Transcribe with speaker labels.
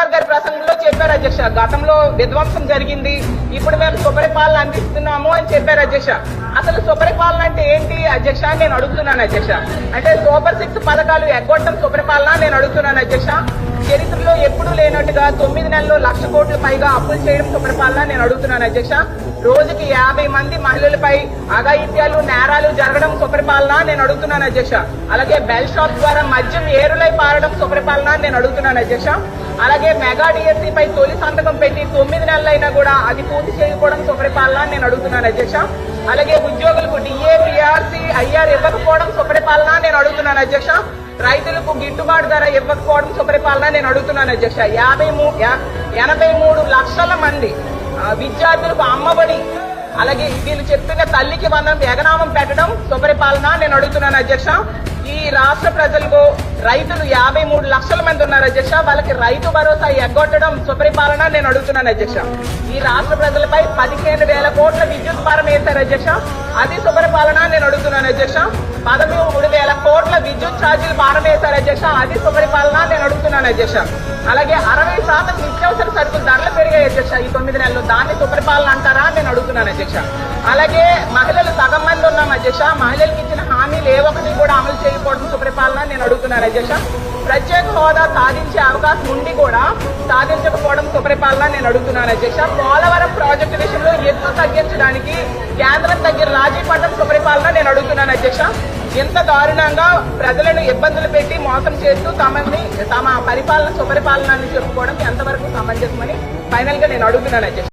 Speaker 1: Governor గారి ప్రసంగంలో చెప్పారు అధ్యక్ష. గతంలో విధ్వంసం జరిగింది. ఇప్పుడు మేము సుపరిపాలన అందిస్తున్నాము అని చెప్పారు అధ్యక్ష. అసలు సుపరిపాలన అంటే ఏంటి అధ్యక్ష? నేను అడుగుతున్నాను అధ్యక్ష. అంటే సూపర్ సిక్స్ పథకాలు ఎగ్గొట్టడం సుపరిపాలన నేను అడుగుతున్నాను అధ్యక్ష. చరిత్రలో ఎప్పుడూ లేనట్టుగా తొమ్మిది నెలల్లో లక్ష కోట్ల పైగా అప్పులు చేయడం సుపరిపాలన నేను అడుగుతున్నాను అధ్యక్ష. రోజుకి యాభై మంది మహిళలపై అఘాయిత్యాలు నేరాలు జరగడం సుపరిపాలన నేను అడుగుతున్నాను అధ్యక్ష. అలాగే బెల్ షాప్ ద్వారా మద్యం ఏరులై పారడం సుపరిపాలన నేను అడుగుతున్నాను అధ్యక్ష. అలాగే మెగా డిఎస్సీపై తొలి సంతకం పెట్టి తొమ్మిది నెలలైనా కూడా అది పూర్తి చేయకపోవడం సుపరిపాలన నేను అడుగుతున్నాను అధ్యక్ష. అలాగే ఉద్యోగులకు డిఏ పిఆర్సీ ఐఆర్ ఇవ్వకపోవడం సుపరిపాలన నేను అడుగుతున్నాను అధ్యక్ష. రైతులకు గిట్టుబాటు ధర ఇవ్వకపోవడం సుపరిపాలన నేను అడుగుతున్నాను అధ్యక్ష. యాభై ఎనభై మూడు లక్షల మంది విద్యార్థులకు అమ్మబడి అలాగే వీళ్ళు చెప్తున్న తల్లికి వందనం ఎగనామం పెట్టడం సుపరిపాలన నేను అడుగుతున్నాను అధ్యక్ష. ఈ రాష్ట్ర ప్రజలకు రైతులు యాభై మూడు లక్షల మంది ఉన్నారు అధ్యక్ష. వాళ్ళకి రైతు భరోసా ఎగ్గొట్టడం సుపరిపాలన నేను అడుగుతున్నాను అధ్యక్ష. ఈ రాష్ట్ర ప్రజలపై పదిహేను వేల కోట్ల విద్యుత్ భారం వేశారు అధ్యక్ష. అది సుపరిపాలన నేను అడుగుతున్నాను అధ్యక్ష. పదవి విద్యుత్ ఛార్జీలు భారం అధ్యక్ష. అది సుపరిపాలన నేను అడుగుతున్నాను అధ్యక్ష. అలాగే అరవై శాతం నిత్యావసర సరుకులు ధరలు పెరిగాయి అధ్యక్ష ఈ తొమ్మిది నెలలు దాన్ని సుపరిపాలన అంటారా నేను అడుగుతున్నాను అధ్యక్ష. అలాగే మహిళలు సగం మంది ఉన్నాం అధ్యక్ష. మహిళలకు ఇచ్చిన హామీలు ఏ ఒకటి కూడా అమలు చేయకపోవడం సుపరిపాలన నేను అడుగుతున్నాను అధ్యక్ష. ప్రత్యేక హోదా సాధించే అవకాశం ఉండి కూడా సాధించకపోవడం సుపరిపాలన నేను అడుగుతున్నాను అధ్యక్ష. పోలవరం ప్రాజెక్టు విషయంలో ఎత్తు తగ్గించడానికి కేంద్రం దగ్గర రాజీ పడడం సుపరిపాలన నేను అడుగుతున్నాను అధ్యక్ష. ఇంత దారుణంగా ప్రజలను ఇబ్బందులు పెట్టి మోసం చేస్తూ తమని తమ పరిపాలన సుపరిపాలన అని చెప్పుకోవడం ఎంతవరకు సమంజసమని ఫైనల్గా నేను అడుగుతున్నాను అధ్యక్ష.